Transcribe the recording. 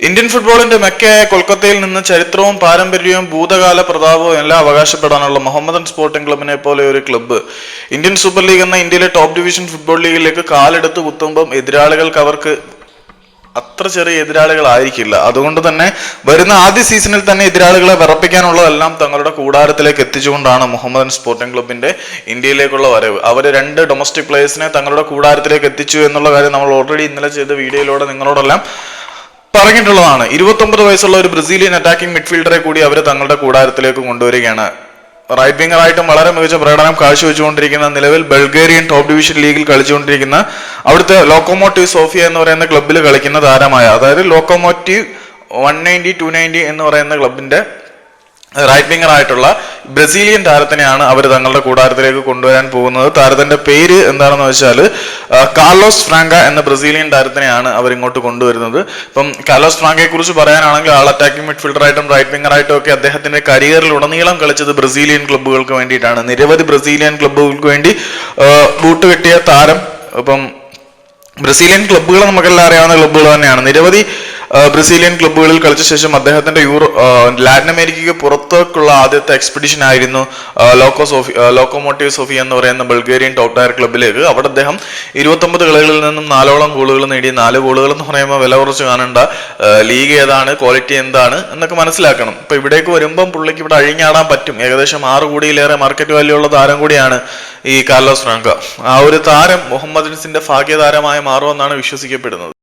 Indian ഫുട്ബോളിന്റെ മെക്കയായ കൊൽക്കത്തയിൽ നിന്ന് ചരിത്രവും പാരമ്പര്യവും ഭൂതകാല പ്രതാപവും എല്ലാം അവകാശപ്പെടാനുള്ള മുഹമ്മദൻ സ്പോർട്ടിംഗ് ക്ലബിനെ പോലെ ഒരു ക്ലബ്ബ്. ഇന്ത്യൻ സൂപ്പർ ലീഗ് എന്ന ഇന്ത്യയിലെ ടോപ്പ് ഡിവിഷൻ ഫുട്ബോൾ ലീഗിലേക്ക് കാലെടുത്ത് കുത്തുമ്പം എതിരാളികൾക്ക് അവർക്ക് അത്ര ചെറിയ എതിരാളികളായിരിക്കില്ല അതുകൊണ്ട് തന്നെ വരുന്ന ആദ്യ സീസണിൽ തന്നെ എതിരാളികളെ വിറപ്പിക്കാനുള്ളതെല്ലാം തങ്ങളുടെ കൂടാരത്തിലേക്ക് എത്തിച്ചുകൊണ്ടാണ് മുഹമ്മദൻ സ്പോർട്ടിംഗ് ക്ലബിന്റെ ഇന്ത്യയിലേക്കുള്ള വരവ്. അവർ രണ്ട് ഡൊമസ്റ്റിക് പ്ലേയേഴ്സിനെ തങ്ങളുടെ കൂടാരത്തിലേക്ക് എത്തിച്ചു എന്നുള്ള കാര്യം നമ്മൾ ഓൾറെഡി ഇന്നലെ ചെയ്ത വീഡിയോയിലൂടെ നിങ്ങളോടെല്ലാം പറഞ്ഞിട്ടുള്ളതാണ്. ഇരുപത്തൊമ്പത് വയസ്സുള്ള ഒരു ബ്രസീലിയൻ അറ്റാക്കിംഗ് മിഡ്ഫീൽഡറെ കൂടി അവർ തങ്ങളുടെ കൂടാരത്തിലേക്ക് കൊണ്ടുവരികയാണ്. റൈറ്റ് വിംഗറായിട്ടും വളരെ മികച്ച പ്രകടനം കാഴ്ചവെച്ചുകൊണ്ടിരിക്കുന്ന നിലവിൽ ബൾഗേറിയൻ ടോപ്പ് ഡിവിഷൻ ലീഗിൽ കളിച്ചുകൊണ്ടിരിക്കുന്ന അവിടുത്തെ ലോക്കോമോട്ടീവ് സോഫിയ എന്ന് പറയുന്ന ക്ലബ്ബിൽ കളിക്കുന്ന താരമായ അതായത് Lokomotiv one ninety two ninety എന്ന് പറയുന്ന ക്ലബിന്റെ റൈറ്റ് വിംഗർ ആയിട്ടുള്ള ബ്രസീലിയൻ താരത്തിനെയാണ് അവർ തങ്ങളുടെ കൂടാരത്തിലേക്ക് കൊണ്ടുവരാൻ പോകുന്നത്. താരത്തിന്റെ പേര് എന്താണെന്ന് വെച്ചാൽ കാർലോസ് ഫ്രാങ്ക എന്ന ബ്രസീലിയൻ താരത്തിനെയാണ് അവർ ഇങ്ങോട്ട് കൊണ്ടുവരുന്നത്. ഇപ്പം കാർലോസ് ഫ്രാങ്കയെ കുറിച്ച് പറയാനാണെങ്കിൽ ആൾ അറ്റാക്കിംഗ് മിഡ്ഫീൽഡറായിട്ടും റൈറ്റ് വിംഗറായിട്ടും ഒക്കെ അദ്ദേഹത്തിന്റെ കരിയറിൽ ഉടനീളം കളിച്ചത് ബ്രസീലിയൻ ക്ലബ്ബുകൾക്ക് വേണ്ടിയിട്ടാണ്. നിരവധി ബ്രസീലിയൻ ക്ലബ്ബുകൾക്ക് വേണ്ടി ബൂട്ട് കെട്ടിയ താരം ഇപ്പം ബ്രസീലിയൻ ക്ലബ്ബുകൾ നമുക്കെല്ലാം അറിയാവുന്ന ക്ലബ്ബുകൾ തന്നെയാണ്. നിരവധി ബ്രസീലിയൻ ക്ലബ്ബുകളിൽ കളിച്ച ശേഷം അദ്ദേഹത്തിന്റെ യൂറോ ലാറ്റിൻ അമേരിക്കയ്ക്ക് പുറത്തേക്കുള്ള ആദ്യത്തെ എക്സ്പെഡിഷൻ ആയിരുന്നു ലോക്കോ സോഫി ലോക്കോമോട്ടീവ് സോഫി എന്ന് പറയുന്ന ബൾഗേറിയൻ ടോപ്പ് ടയർ ക്ലബിലേക്ക് അവിടെ അദ്ദേഹം ഇരുപത്തൊമ്പത് കളികളിൽ നിന്നും നാലോളം ഗോളുകൾ നേടി നാല് ഗോളുകൾ എന്ന് പറയുമ്പോൾ വില കുറച്ച് കാണേണ്ട. ലീഗ് ഏതാണ് ക്വാളിറ്റി എന്താണ് എന്നൊക്കെ മനസ്സിലാക്കണം. ഇപ്പൊ ഇവിടേക്ക് വരുമ്പം പുള്ളിക്ക് ഇവിടെ അഴിഞ്ഞാടാൻ പറ്റും. ഏകദേശം ആറ് കോടിയിലേറെ മാർക്കറ്റ് വാല്യൂ ഉള്ള താരം കൂടിയാണ് ഈ കാർലോസ് ഫ്രാങ്ക. ആ ഒരു താരം മുഹമ്മദ് ഭാഗ്യതാരമായി മാറുമെന്നാണ് വിശ്വസിക്കപ്പെടുന്നത്.